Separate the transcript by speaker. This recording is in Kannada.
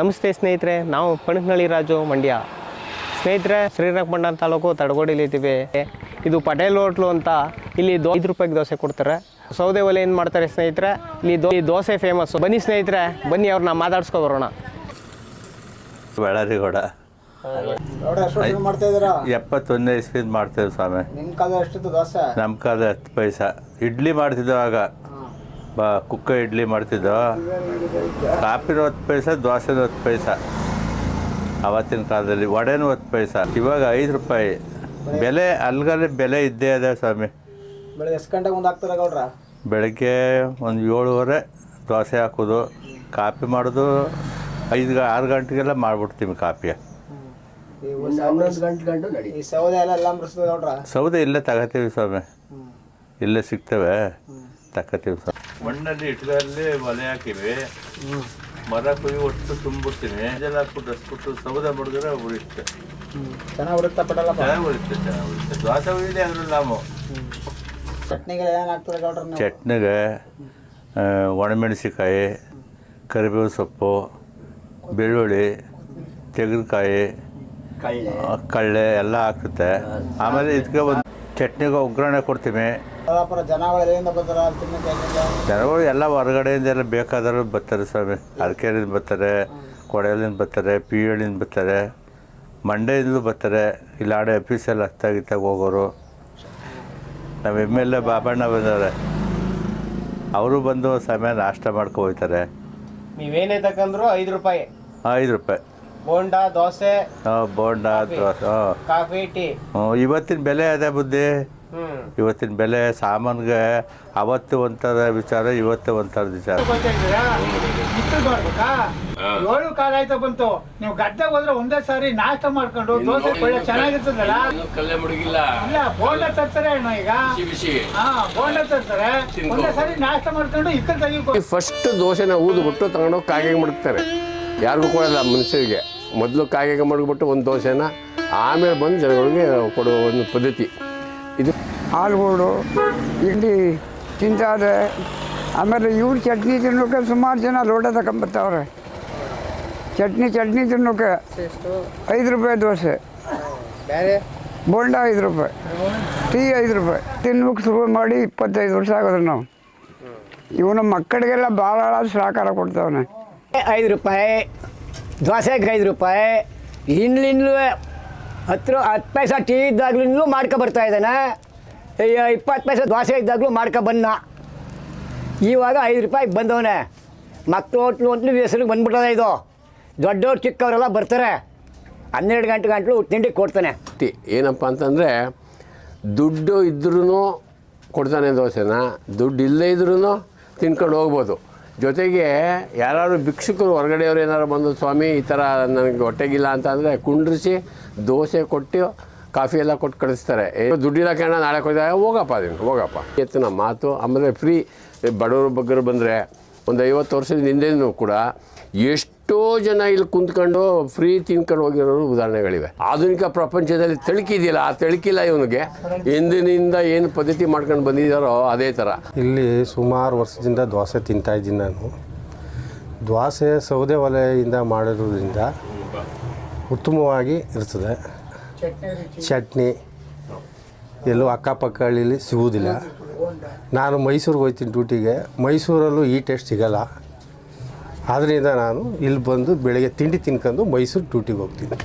Speaker 1: ನಮಸ್ತೆ ಸ್ನೇಹಿತರೆ ನಾವು ಪಣಕ್ನಳ್ಳಿ ರಾಜು ಮಂಡ್ಯ. ಸ್ನೇಹಿತರೆ ಶ್ರೀರಂಗಪಟ್ಟಣ ತಾಲೂಕು ತಡಗೋಡಿಲಿದ್ದೀವಿ ಇದು ಪಟೇಲ್ ಹೋಟ್ಲು ಅಂತ ಇಲ್ಲಿ ದೋ ಐದು ರೂಪಾಯಿಗೆ ದೋಸೆ ಕೊಡ್ತಾರೆ. ಸೌದೆ ಒಲೆ ಏನು ಮಾಡ್ತಾರೆ ಸ್ನೇಹಿತರೆ ಇಲ್ಲಿ ದೋ ಈ ದೋಸೆ ಫೇಮಸ್ ಬನ್ನಿ ಸ್ನೇಹಿತರೆ ಬನ್ನಿ ಅವ್ರನ್ನ ಮಾತಾಡ್ಸ್ಕೊ ಬರೋಣ.
Speaker 2: ಬಳ್ಳಾರಿ ಮಾಡ್ತಾ ಇದ್ದೀರಾ?
Speaker 3: ಎಪ್ಪತ್ತೊಂದನೇ ಇಸ್ವಿದ್ ಮಾಡ್ತೇವೆ ಸ್ವಾಮಿ.
Speaker 2: ನಿಮ್ಮ ಕಾಲ ಎಷ್ಟಿತ್ತು ದೋಸೆ?
Speaker 3: ನಮ್ಮ ಕಾಲ ಹತ್ತು ಪೈಸಾ. ಇಡ್ಲಿ ಮಾಡ್ತಿದ್ದಾಗ ಆಗ. ಬಾ ಕುಕ್ಕ ಇಡ್ಲಿ ಮಾಡ್ತಿದ್ದೋ. ಕಾಪಿನೂ ಹತ್ತು ಪೈಸಾ ದೋಸೆನೂ ಹತ್ತು ಪೈಸ. ಆವತ್ತಿನ ಕಾಲದಲ್ಲಿ ವಡೆನೂ ಹತ್ತು ಪೈಸ. ಇವಾಗ ಐದು ರೂಪಾಯಿ. ಬೆಲೆ ಅಲ್ಗಲ್ಲಿ ಬೆಲೆ ಇದ್ದೇ ಇದೆ ಸ್ವಾಮಿ.
Speaker 2: ಬೆಳಗ್ಗೆ ಎಷ್ಟು ಗಂಟೆಗೆ ಒಂದು ಹಾಕ್ತಾರೆ ಗೌಡ್ರ?
Speaker 3: ಬೆಳಗ್ಗೆ ಒಂದು ಏಳುವರೆ ದೋಸೆ ಹಾಕೋದು. ಕಾಪಿ ಮಾಡೋದು ಐದು ಆರು ಗಂಟೆಗೆಲ್ಲ ಮಾಡಿಬಿಡ್ತೀವಿ ಕಾಪಿ
Speaker 2: ಈ ಹನ್ನೊಂದು ಗಂಟೆ ಗಂಟು ನಡಿ ಈ ಸೌದೆ ಎಲ್ಲ ಎಲ್ಲ ಗೌಡ್ರ?
Speaker 3: ಸೌದೆ ಇಲ್ಲೇ ತಗೋತೀವಿ ಸ್ವಾಮಿ. ಇಲ್ಲೇ ಸಿಗ್ತವೆ. ತಗೋತೀವಿ ಸರ್. ಮಣ್ಣಲ್ಲಿ ಇಟ್ಕಲ್ಲಿ ಒಲೆ ಹಾಕಿವಿ. ಮರ ಕುಯ್ಯಿ ಒಟ್ಟು ತುಂಬಿಡ್ತೀನಿ ಇದೆಲ್ಲ ಹಾಕ್ಬಿಟ್ಟು ಹಸ್ಬಿಟ್ಟು ಸೌದೆ ಮಾಡಿದ್ರೆ ಉಳಿಯುತ್ತೆ
Speaker 2: ಚೆನ್ನಾಗಿ ಬರುತ್ತಾ ಪಡಲ್ಲ
Speaker 3: ಚೆನ್ನಾಗಿ ಉಳಿಯುತ್ತೆ ಚೆನ್ನಾಗಿ ಉಳಿಯುತ್ತೆ ದ್ವಾಸ ಉಳಿದೆ ಅದ್ರಲ್ಲಿ ನಾವು
Speaker 2: ಚಟ್ನಿಗೆ ಏನ್ ಹಾಕ್ತಾರೆ ಗೌಡ್ರ
Speaker 3: ಚಟ್ನಿಗೆ ಒಣಮೆಣಸಿಕಾಯಿ ಕರಿಬೇವು ಸೊಪ್ಪು ಬೆಳ್ಳುಳ್ಳಿ ತೆಗೆದುಕಾಯಿ ಕಳ್ಳೆ. ಎಲ್ಲ ಹಾಕುತ್ತೆ ಆಮೇಲೆ ಇದಕ್ಕೆ ಒಂದು ಚಟ್ನಿಗೆ ಒಗ್ಗರಣೆ ಕೊಡ್ತೀವಿ.
Speaker 2: ಜನಗಳು ಎಲ್ಲಿಂದ ಬರ್ತಾರ
Speaker 3: ಎಲ್ಲ ಹೊರಗಡೆಯಿಂದ ಎಲ್ಲ ಬೇಕಾದರೂ ಬರ್ತಾರೆ ಸ್ವಾಮಿ. ಅರಕೆರೆಯಿಂದ ಬರ್ತಾರೆ ಕೊಡೆಯಲ್ಲಿಂದ ಬರ್ತಾರೆ ಪಿ ಹಳ್ಳಿಯಿಂದ ಬರ್ತಾರೆ ಮಂಡ್ಯದಿಂದಲೂ ಬರ್ತಾರೆ. ಇಲ್ಲಿ ಆಡೆ ಆಫೀಸಲ್ಲಿ ಹತ್ತಾಗಿತ್ತಾಗ ಹೋಗೋರು. ನಮ್ಮ ಎಂ ಎಲ್ ಎ ಬಾಬಣ್ಣ ಬಂದವ್ರೆ. ಅವರು ಬಂದು ಸಮಯ ನಾಷ್ಟ ಮಾಡ್ಕೊ ಹೋಗ್ತಾರೆ.
Speaker 1: ನೀವೇನೇ ತಕಂದ್ರು ಐದು ರೂಪಾಯಿ.
Speaker 3: ಐದು ರೂಪಾಯಿ.
Speaker 1: Bonda dosa
Speaker 3: bonda dosa
Speaker 1: coffee tea.
Speaker 3: ಹ್ಞೂ ಇವತ್ತಿನ ಬೆಲೆ ಅದೇ ಬುದ್ಧಿ. ಇವತ್ತಿನ ಬೆಲೆ ಸಾಮಾನ್ಗೆ ಅವತ್ತು ಒಂಥರ ವಿಚಾರ ಇವತ್ತು ಒಂಥರ ವಿಚಾರ.
Speaker 4: ಏಳು ಕಾಲ ಆಯ್ತಾ ಬಂತು. ನೀವು ಗದ್ದೆ ಹೋದ್ರೆ ಒಂದೇ ಸಾರಿ ನಾಷ್ಟ ಮಾಡ್ಕೊಂಡು ದೋಸೆ ಒಳ್ಳೆ ಚೆನ್ನಾಗಿರ್ತದಲ್ಲ?
Speaker 5: ಇನ್ನು ಕಲ್ಲೆ ಮುಡುಗಿಲ್ಲ.
Speaker 4: ಇಲ್ಲ ಬೋಂಡ ತರ್ತಾರೆ ಅಣ್ಣ ಈಗ. ಹಾ ಬೋಂಡ ತರ್ತಾರೆ. ಒಂದೇ ಸಾರಿ ನಾಷ್ಟ ಮಾಡ್ಕೊಂಡು ಇಕ್ಕ ತೆಗಿಬೇಕು
Speaker 6: ಫಸ್ಟ್ ದೋಸೆನ ಊದ್ಬಿಟ್ಟು ತಗೊಂಡು ಕಾಗೆ ಮಾಡ್ತಾರೆ ಯಾರಿಗೂ ಕೊಡಲ್ಲ ಮನುಷ್ಯರಿಗೆ. ಮೊದಲು ಕಾಯಿಗೆ ಮಡಗಿಬಿಟ್ಟು ಒಂದು ದೋಸೆನ ಆಮೇಲೆ ಬಂದು ಜನಗಳಿಗೆ ಕೊಡುವ ಒಂದು ಪದ್ಧತಿ. ಇದು
Speaker 7: ಹಾಲುಗೋಡು ಇಲ್ಲಿ ತಿಂತಾರೆ ಆಮೇಲೆ ಇವ್ರು ಚಟ್ನಿ ತಿನ್ನೋಕೆ ಸುಮಾರು ಜನ ಲೋಟ ತಗೊಂಬರ್ತಾವ್ರೆ ಚಟ್ನಿ ಚಟ್ನಿ ತಿನ್ನೋಕೆ ಐದು ರೂಪಾಯಿ ದೋಸೆ.
Speaker 2: ಬೇರೆ
Speaker 7: ಬೋಂಡ ಐದು ರೂಪಾಯಿ. ಟೀ ಐದು ರೂಪಾಯಿ. ತಿನ್ಬೇಕು ಶುರು ಮಾಡಿ ಇಪ್ಪತ್ತೈದು ವರ್ಷ ಆಗೋದು ನಾವು. ಇವನು ಮಕ್ಕಳಿಗೆಲ್ಲ ಭಾಳ ಸಹಕಾರ ಕೊಡ್ತಾವನೆ.
Speaker 8: ಐದು ರೂಪಾಯಿ. ದೋಸೆಗೆ ಐದು ರೂಪಾಯಿ. ಹಿಂದ್ಲಿಂದಲೂ ಹತ್ತು ಹತ್ತು ಪೈಸೆ ಟೀ ಇದ್ದಾಗ್ಲಿಂದಲೂ ಮಾಡ್ಕೊ ಬರ್ತಾ ಇದ್ದಾನೆ. ಇಪ್ಪತ್ತು ಪೈಸೆ ದೋಸೆ ಇದ್ದಾಗಲೂ ಮಾಡ್ಕೊ ಬಂದ ಇವಾಗ ಐದು ರೂಪಾಯಿಗೆ ಬಂದವನೆ. ಮಕ್ಕಳು ಹೋಟ್ಲು ಅಂತಲೂ ಹೆಸರಿಗೆ ಬಂದ್ಬಿಟ್ಟದ ಇದು. ದೊಡ್ಡವ್ರು ಚಿಕ್ಕವರೆಲ್ಲ ಬರ್ತಾರೆ. ಹನ್ನೆರಡು ಗಂಟೆ ಗಂಟಲು ತಿಂಡಿ ಕೊಡ್ತಾನೆ.
Speaker 6: ಟಿ ಏನಪ್ಪ ಅಂತಂದರೆ, ದುಡ್ಡು ಇದ್ರೂ ಕೊಡ್ತಾನೆ ದೋಸೆನ. ದುಡ್ಡು ಇಲ್ಲದೇ ಇದ್ರೂ ತಿನ್ಕೊಂಡು ಹೋಗ್ಬೋದು. ಜೊತೆಗೆ ಯಾರಾದ್ರು ಭಿಕ್ಷುಕರು ಹೊರಗಡೆಯವ್ರು ಏನಾರು ಬಂದು, ಸ್ವಾಮಿ, ಈ ಥರ ನನಗೆ ಹೊಟ್ಟೆಗಿಲ್ಲ ಅಂತ ಅಂದರೆ ಕುಂಡ್ರಿಸಿ ದೋಸೆ ಕೊಟ್ಟು ಕಾಫಿ ಎಲ್ಲ ಕೊಟ್ಟು ಕಳಿಸ್ತಾರೆ. ದುಡ್ಡಿಲ್ಲ ಕಣ ನಾಳೆ ಕೊಡ್ತಾರೆ? ಹೋಗಪ್ಪ ಅದನ್ನು ಹೋಗಪ್ಪ. ಎತ್ತಿನ ಮಾತು, ಆಮೇಲೆ ಫ್ರೀ ಬಡವರು ಬಗ್ಗರು ಬಂದರೆ ಒಂದು ಐವತ್ತು ವರ್ಷದ ಹಿಂದೆನೂ ಕೂಡ ಎಷ್ಟೋ ಜನ ಇಲ್ಲಿ ಕುಂತ್ಕೊಂಡು ಫ್ರೀ ತಿನ್ಕೊಂಡು ಹೋಗಿರೋರು ಉದಾಹರಣೆಗಳಿವೆ. ಆಧುನಿಕ ಪ್ರಪಂಚದಲ್ಲಿ ತಳುಕಿದೆಯಲ್ಲ ಆ ತಳಿಕಿಲ್ಲ ಇವನಿಗೆ. ಹಿಂದಿನಿಂದ ಏನು ಪದ್ಧತಿ ಮಾಡ್ಕೊಂಡು ಬಂದಿದ್ದಾರೋ ಅದೇ ಥರ
Speaker 9: ಇಲ್ಲಿ ಸುಮಾರು ವರ್ಷದಿಂದ ದ್ವಾಸೆ ತಿಂತಾ ಇದ್ದೀನಿ ನಾನು. ದ್ವಾಸೆ ಸೌದೆ ಒಲೆಯಿಂದ ಮಾಡಿರೋದ್ರಿಂದ ಉತ್ತಮವಾಗಿ ಇರ್ತದೆ. ಚಟ್ನಿ. ಎಲ್ಲೂ ಅಕ್ಕಪಕ್ಕ ಹಳ್ಳಿಲಿ ಸಿಗುವುದಿಲ್ಲ. ನಾನು ಮೈಸೂರಿಗೆ ಹೋಗ್ತೀನಿ ಡ್ಯೂಟಿಗೆ ಮೈಸೂರಲ್ಲೂ ಈ ಟೇಸ್ಟ್ ಸಿಗಲ್ಲ. ಆದ್ದರಿಂದ ನಾನು ಇಲ್ಲಿ ಬಂದು ಬೆಳಗ್ಗೆ ತಿಂಡಿ ತಿನ್ಕೊಂಡು ಮೈಸೂರು ಡ್ಯೂಟಿಗೆ ಹೋಗ್ತೀನಿ.